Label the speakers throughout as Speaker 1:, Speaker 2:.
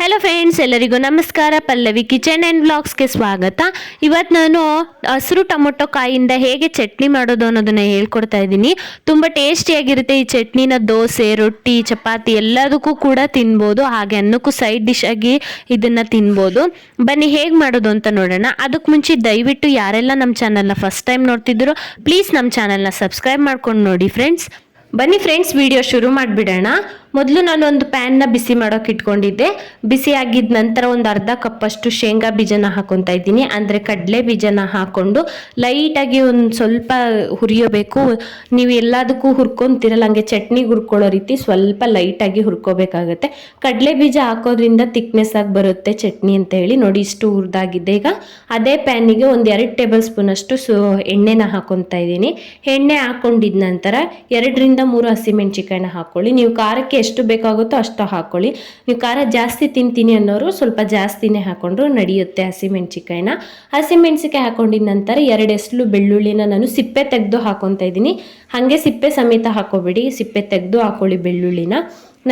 Speaker 1: Hello friends ಎಲ್ಲರಿಗೂ ನಮಸ್ಕಾರ. Pallavi kitchen and ವ್ಲಾಗ್ಸ್ಗೆ ಸ್ವಾಗತ. ಇವತ್ತು ನಾನು ಹಸಿರು ಟೊಮೊಟೊ ಕಾಯಿಂದ ಹೇಗೆ ಚಟ್ನಿ ಮಾಡೋದು ಅನ್ನೋದನ್ನು ಹೇಳ್ಕೊಡ್ತಾ ಇದ್ದೀನಿ. ತುಂಬ ಟೇಸ್ಟಿಯಾಗಿರುತ್ತೆ ಈ ಚಟ್ನಿನ ದೋಸೆ, ರೊಟ್ಟಿ, ಚಪಾತಿ ಎಲ್ಲದಕ್ಕೂ ಕೂಡ ತಿನ್ಬೋದು. ಹಾಗೆ ಅನ್ನಕ್ಕೂ ಸೈಡ್ ಡಿಶ್ ಆಗಿ ಇದನ್ನು ತಿನ್ಬೋದು. ಬನ್ನಿ ಹೇಗೆ ಮಾಡೋದು ಅಂತ ನೋಡೋಣ. ಅದಕ್ಕೆ ಮುಂಚೆ ದಯವಿಟ್ಟು ಯಾರೆಲ್ಲ ನಮ್ಮ ಚಾನಲ್ನ ಫಸ್ಟ್ ಟೈಮ್ ನೋಡ್ತಿದ್ರು ಪ್ಲೀಸ್ ನಮ್ಮ ಚಾನಲ್ನ ಸಬ್ಸ್ಕ್ರೈಬ್ ಮಾಡ್ಕೊಂಡು ನೋಡಿ ಫ್ರೆಂಡ್ಸ್ ಬನ್ನಿ ಫ್ರೆಂಡ್ಸ್ ವಿಡಿಯೋ ಶುರು ಮಾಡಿಬಿಡೋಣ. ಮೊದಲು ನಾನು ಒಂದು ಪ್ಯಾನ್ನ ಬಿಸಿ ಮಾಡೋಕೆ ಇಟ್ಕೊಂಡಿದ್ದೆ. ಬಿಸಿ ಆಗಿದ ನಂತರ ಒಂದು ಅರ್ಧ ಕಪ್ಪಷ್ಟು ಶೇಂಗಾ ಬೀಜನ ಹಾಕೊತಾ ಇದ್ದೀನಿ. ಅಂದರೆ ಕಡಲೆ ಬೀಜನ ಹಾಕ್ಕೊಂಡು ಲೈಟಾಗಿ ಒಂದು ಸ್ವಲ್ಪ ಹುರಿಯೋಬೇಕು. ನೀವು ಎಲ್ಲದಕ್ಕೂ ಹುರ್ಕೊಂತಿರಲ್ಲ, ಹಂಗೆ ಚಟ್ನಿಗೆ ಹುರ್ಕೊಳ್ಳೋ ರೀತಿ ಸ್ವಲ್ಪ ಲೈಟಾಗಿ ಹುರ್ಕೋಬೇಕಾಗತ್ತೆ. ಕಡಲೆ ಬೀಜ ಹಾಕೋದ್ರಿಂದ ತಿಕ್ನೆಸ್ ಆಗಿ ಬರುತ್ತೆ ಚಟ್ನಿ ಅಂತ ಹೇಳಿ. ನೋಡಿ ಇಷ್ಟು ಹುರಿದಾಗಿದೆ ಈಗ. ಅದೇ ಪ್ಯಾನಿಗೆ ಒಂದು ಎರಡು ಟೇಬಲ್ ಸ್ಪೂನ್ ಅಷ್ಟು ಎಣ್ಣೆನ ಹಾಕೊತಾ ಇದ್ದೀನಿ. ಎಣ್ಣೆ ಹಾಕೊಂಡಿದ ನಂತರ ಎರಡರಿಂದ ಮೂರು ಹಸಿಮೆಣಸಿಕಾಯಿನ ಹಾಕ್ಕೊಳ್ಳಿ ನೀವು ಖಾರಕ್ಕೆ ಎಷ್ಟು ಬೇಕಾಗುತ್ತೋ ಅಷ್ಟು ಹಾಕ್ಕೊಳ್ಳಿ ನೀವು ಖಾರ ಜಾಸ್ತಿ ತಿಂತೀನಿ ಅನ್ನೋರು ಸ್ವಲ್ಪ ಜಾಸ್ತಿನೇ ಹಾಕೊಂಡ್ರು ನಡೆಯುತ್ತೆ ಹಸಿಮೆಣ್ಸಿಕಾಯಿನ ಹಸಿಮೆಣ್ಸಿಕಾಯಿ ಹಾಕೊಂಡಿದ ನಂತರ ಎರಡು ಎಸ್ಲು ಬೆಳ್ಳುಳ್ಳಿನ ನಾನು ಸಿಪ್ಪೆ ತೆಗೆದು ಹಾಕೊತಾ ಇದ್ದೀನಿ. ಹಾಗೆ ಸಿಪ್ಪೆ ಸಮೇತ ಹಾಕೋಬೇಡಿ. ಸಿಪ್ಪೆ ತೆಗೆದು ಹಾಕೊಳ್ಳಿ ಬೆಳ್ಳುಳ್ಳಿನ.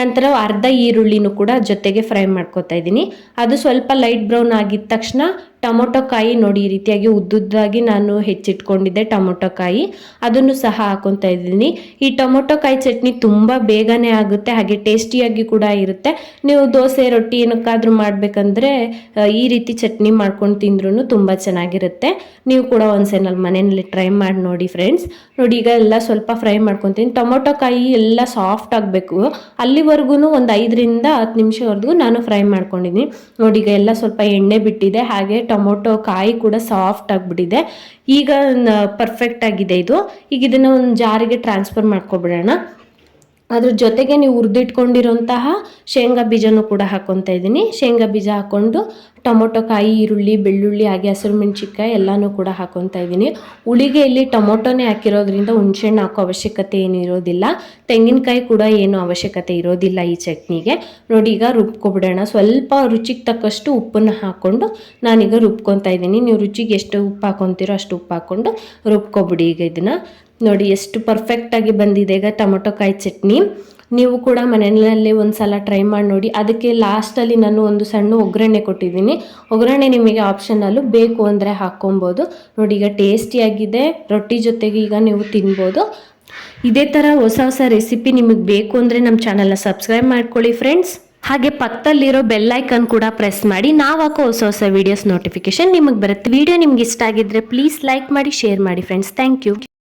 Speaker 1: ನಂತರ ಅರ್ಧ ಈರುಳ್ಳಿನೂ ಕೂಡ ಜೊತೆಗೆ ಫ್ರೈ ಮಾಡ್ಕೊತಾ ಇದ್ದೀನಿ. ಅದು ಸ್ವಲ್ಪ ಲೈಟ್ ಬ್ರೌನ್ ಆಗಿದ ತಕ್ಷಣ ಟೊಮೊಟೊ ಕಾಯಿ ನೋಡಿ ಈ ರೀತಿಯಾಗಿ ಉದ್ದುದ್ದಾಗಿ ನಾನು ಹೆಚ್ಚಿಟ್ಕೊಂಡಿದ್ದೆ ಟೊಮೊಟೊ ಕಾಯಿ. ಅದನ್ನು ಸಹ ಹಾಕೊತಾ ಇದ್ದೀನಿ. ಈ ಟೊಮೊಟೊ ಕಾಯಿ ಚಟ್ನಿ ತುಂಬ ಬೇಗನೆ ಆಗುತ್ತೆ, ಹಾಗೆ ಟೇಸ್ಟಿಯಾಗಿ ಕೂಡ ಇರುತ್ತೆ. ನೀವು ದೋಸೆ, ರೊಟ್ಟಿ ಏನಕ್ಕಾದರೂ ಮಾಡಬೇಕಂದ್ರೆ ಈ ರೀತಿ ಚಟ್ನಿ ಮಾಡ್ಕೊಂಡು ತಿಂದ್ರೂ ತುಂಬ ಚೆನ್ನಾಗಿರುತ್ತೆ. ನೀವು ಕೂಡ ಒಂದ್ಸಲ ಮನೆಯಲ್ಲಿ ಟ್ರೈ ಮಾಡಿ ನೋಡಿ ಫ್ರೆಂಡ್ಸ್. ನೋಡಿ, ಈಗ ಎಲ್ಲ ಸ್ವಲ್ಪ ಫ್ರೈ ಮಾಡ್ಕೊತೀನಿ. ಟೊಮೊಟೊ ಕಾಯಿ ಎಲ್ಲ ಸಾಫ್ಟ್ ಆಗಬೇಕು. ಅಲ್ಲಿವರೆಗೂ ಒಂದು ಐದರಿಂದ ಹತ್ತು ನಿಮಿಷವರೆಗೂ ನಾನು ಫ್ರೈ ಮಾಡ್ಕೊಂಡಿದ್ದೀನಿ ನೋಡಿ, ಈಗ ಎಲ್ಲ ಸ್ವಲ್ಪ ಎಣ್ಣೆ ಬಿಟ್ಟಿದೆ, ಹಾಗೆ ಟೊಮೊಟೊ ಕಾಯಿ ಕೂಡ ಸಾಫ್ಟ್ ಆಗಿಬಿಟ್ಟಿದೆ. ಈಗ ಪರ್ಫೆಕ್ಟ್ ಆಗಿದೆ ಇದು. ಈಗ ಇದನ್ನು ಒಂದು ಜಾರಿಗೆ ಟ್ರಾನ್ಸ್ಫರ್ ಮಾಡ್ಕೊಬಿಡೋಣ. ಅದ್ರ ಜೊತೆಗೆ ನೀವು ಹುರಿದಿಟ್ಕೊಂಡಿರೋಂತಹ ಶೇಂಗಾ ಬೀಜನೂ ಕೂಡ ಹಾಕ್ಕೊತಾ ಇದ್ದೀನಿ. ಶೇಂಗಾ ಬೀಜ ಹಾಕ್ಕೊಂಡು ಟೊಮೊಟೊ ಕಾಯಿ, ಈರುಳ್ಳಿ, ಬೆಳ್ಳುಳ್ಳಿ, ಹಾಗೆ ಹಸಿರು ಮೆಣಸಿನ್ಕಾಯಿ ಎಲ್ಲನೂ ಕೂಡ ಹಾಕ್ಕೊತಾ ಇದ್ದೀನಿ. ಹುಳಿಗೆಯಲ್ಲಿ ಟೊಮೊಟೊನೇ ಹಾಕಿರೋದ್ರಿಂದ ಹುಣಸೆಹಣ್ಣು ಹಾಕೋ ಅವಶ್ಯಕತೆ ಏನು ಇರೋದಿಲ್ಲ. ತೆಂಗಿನಕಾಯಿ ಕೂಡ ಏನು ಅವಶ್ಯಕತೆ ಇರೋದಿಲ್ಲ ಈ ಚಟ್ನಿಗೆ. ನೋಡಿ, ಈಗ ರುಬ್ಕೊಬಿಡೋಣ. ಸ್ವಲ್ಪ ರುಚಿಗೆ ತಕ್ಕಷ್ಟು ಉಪ್ಪನ್ನು ಹಾಕ್ಕೊಂಡು ನಾನೀಗ ರುಬ್ಕೊತಾ ಇದ್ದೀನಿ. ನೀವು ರುಚಿಗೆ ಎಷ್ಟು ಉಪ್ಪು ಹಾಕೊತೀರೋ ಅಷ್ಟು ಉಪ್ಪು ಹಾಕ್ಕೊಂಡು ರುಬ್ಕೊಬಿಡಿ ಈಗ ಇದನ್ನು. ನೋಡಿ, ಎಷ್ಟು ಪರ್ಫೆಕ್ಟಾಗಿ ಬಂದಿದೆ ಈಗ ಟೊಮೊಟೊ ಕಾಯಿ ಚಟ್ನಿ. ನೀವು ಕೂಡ ಮನೆಯಲ್ಲಿ ಒಂದು ಸಲ ಟ್ರೈ ಮಾಡಿ ನೋಡಿ. ಅದಕ್ಕೆ ಲಾಸ್ಟಲ್ಲಿ ನಾನು ಒಂದು ಸಣ್ಣ ಒಗ್ಗರಣೆ ಕೊಟ್ಟಿದ್ದೀನಿ. ಒಗ್ಗರಣೆ ನಿಮಗೆ ಆಪ್ಷನಲ್ಲೂ ಬೇಕು ಅಂದರೆ ಹಾಕ್ಕೊಬೋದು. ನೋಡಿ, ಈಗ ಟೇಸ್ಟಿಯಾಗಿದೆ ರೊಟ್ಟಿ ಜೊತೆಗೆ ಈಗ ನೀವು ತಿನ್ಬೋದು. ಇದೇ ಥರ ಹೊಸ ಹೊಸ ರೆಸಿಪಿ ನಿಮಗೆ ಬೇಕು ಅಂದರೆ ನಮ್ಮ ಚಾನಲ್ನ ಸಬ್ಸ್ಕ್ರೈಬ್ ಮಾಡ್ಕೊಳ್ಳಿ ಫ್ರೆಂಡ್ಸ್ ಹಾಗೆ ಪಕ್ಕದಲ್ಲಿರೋ ಬೆಲ್ ಐಕನ್ ಕೂಡ ಪ್ರೆಸ್ ಮಾಡಿ. ನಾವು ಹಾಕೋ ಹೊಸ ಹೊಸ ವೀಡಿಯೋಸ್ ನೋಟಿಫಿಕೇಶನ್ ನಿಮಗೆ ಬರುತ್ತೆ. ವಿಡಿಯೋ ನಿಮ್ಗೆ ಇಷ್ಟ ಆಗಿದ್ರೆ ಪ್ಲೀಸ್ ಲೈಕ್ ಮಾಡಿ ಶೇರ್ ಮಾಡಿ ಫ್ರೆಂಡ್ಸ್ ಥ್ಯಾಂಕ್ ಯು